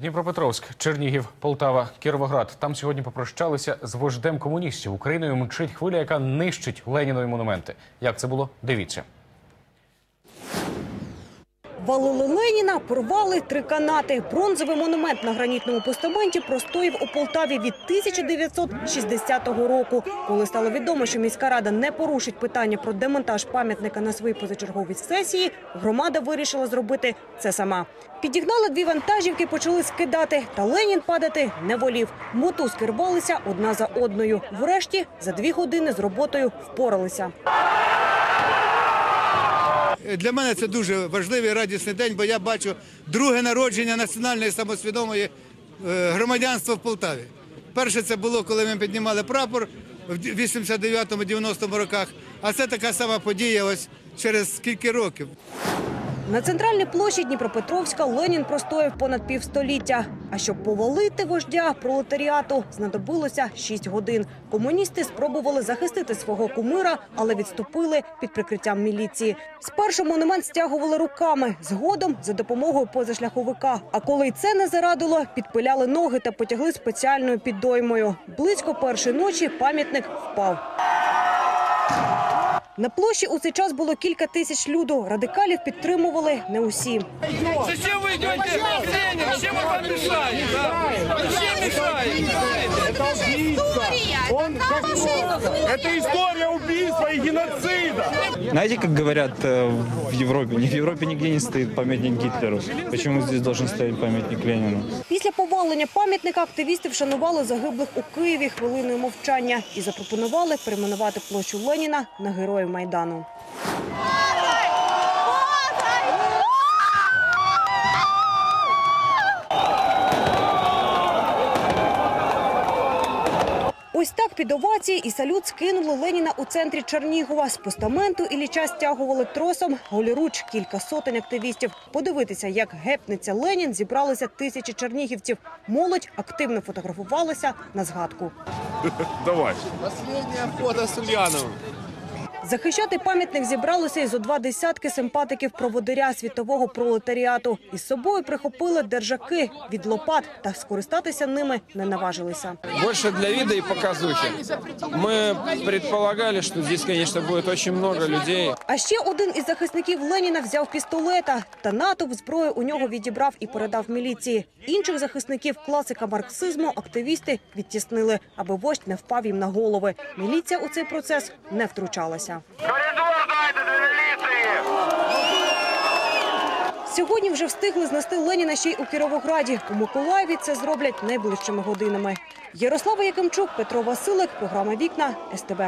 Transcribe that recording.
Дніпропетровськ, Чернігів, Полтава, Кіровоград. Там сьогодні попрощалися з вождем комуністів. Україною мчить хвиля, яка нищить Ленінові монументи. Як це було? Дивіться. Валили Леніна, порвали три канати. Бронзовий монумент на гранітному постаменті простоїв у Полтаві від 1960 року. Коли стало відомо, що міська рада не порушить питання про демонтаж пам'ятника на своїй позачерговій сесії, громада вирішила зробити це сама. Підігнали дві вантажівки, почали скидати, та Ленін падати не волів. Мотузки рвалися одна за одною. Врешті за дві години з роботою впоралися. Для мене це дуже важливий радісний день, бо я бачу друге народження національної самосвідомої е, громадянства в Полтаві. Перше це було, коли ми піднімали прапор в 89-90 роках, а це така сама подія ось через скільки років. На центральній площі Дніпропетровська Ленін простояв понад півстоліття. А щоб повалити вождя пролетаріату, знадобилося 6 годин. Комуністи спробували захистити свого кумира, але відступили під прикриттям міліції. Спершу монумент стягували руками, згодом за допомогою позашляховика. А коли й це не зарадило, підпиляли ноги та потягли спеціальною піддоймою. Близько першої ночі пам'ятник впав. На площі у цей час було кілька тисяч люду. Радикалів підтримували не усі. Зачем ви йдете вам? Он как Это история убийства и геноцида. Знаете, как говорят э, в Европе, в Европе нигде не стоит памятник Гитлеру. Почему здесь должен стоять памятник Ленину? Після повалення пам'ятника активісти вшанували загиблих у Києві хвилиною мовчання і запропонували перейменувати площу Леніна на Героїв Майдану. Ось так під овації і салют скинули Леніна у центрі Чернігова. З постаменту Ілліча стягували тросом голіруч кілька сотень активістів. Подивитися, як гепнеться Ленін, зібралися тисячі чернігівців. Молодь активно фотографувалася на згадку. Давай. Захищати пам'ятник зібралося із зо два десятки симпатиків проводиря світового пролетаріату. Із собою прихопили держаки від лопат та скористатися ними не наважилися. Больше для вида и показухи. Мы предполагали, что здесь, конечно, будет очень много людей. А ще один із захисників Леніна взяв пістолета та натовп зброю у нього відібрав і передав міліції. Інших захисників класика марксизму активісти відтіснили, аби вождь не впав їм на голови. Міліція у цей процес не втручалася. Коридор дайте для міліції. Сьогодні вже встигли знести Леніна ще й у Кіровограді. У Миколаєві це зроблять найближчими годинами. Ярослава Якимчук, Петро Василик, програма Вікна СТБ.